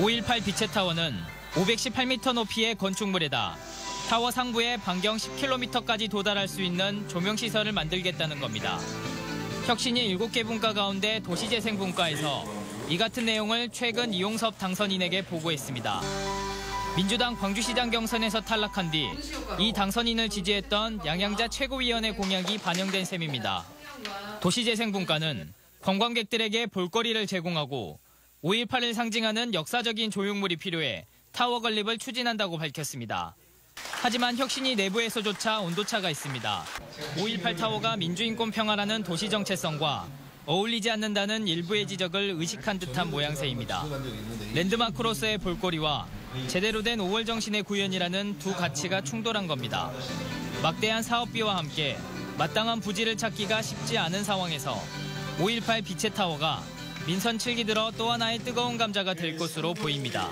518 비체타워는 518m 높이의 건축물에다 타워 상부에 반경 10km까지 도달할 수 있는 조명시설을 만들겠다는 겁니다. 혁신이 7개 분과 가운데 도시재생 분과에서 이 같은 내용을 최근 이용섭 당선인에게 보고했습니다. 민주당 광주시장 경선에서 탈락한 뒤 이 당선인을 지지했던 양양자 최고위원회 공약이 반영된 셈입니다. 도시재생분과는 관광객들에게 볼거리를 제공하고 5.18을 상징하는 역사적인 조형물이 필요해 타워 건립을 추진한다고 밝혔습니다. 하지만 혁신이 내부에서조차 온도차가 있습니다. 5.18 타워가 민주인권 평화라는 도시 정체성과 어울리지 않는다는 일부의 지적을 의식한 듯한 모양새입니다. 랜드마크로서의 볼거리와 제대로 된 5월 정신의 구현이라는 두 가치가 충돌한 겁니다. 막대한 사업비와 함께 마땅한 부지를 찾기가 쉽지 않은 상황에서 5.18 비체타워가 민선 7기 들어 또 하나의 뜨거운 감자가 될 것으로 보입니다.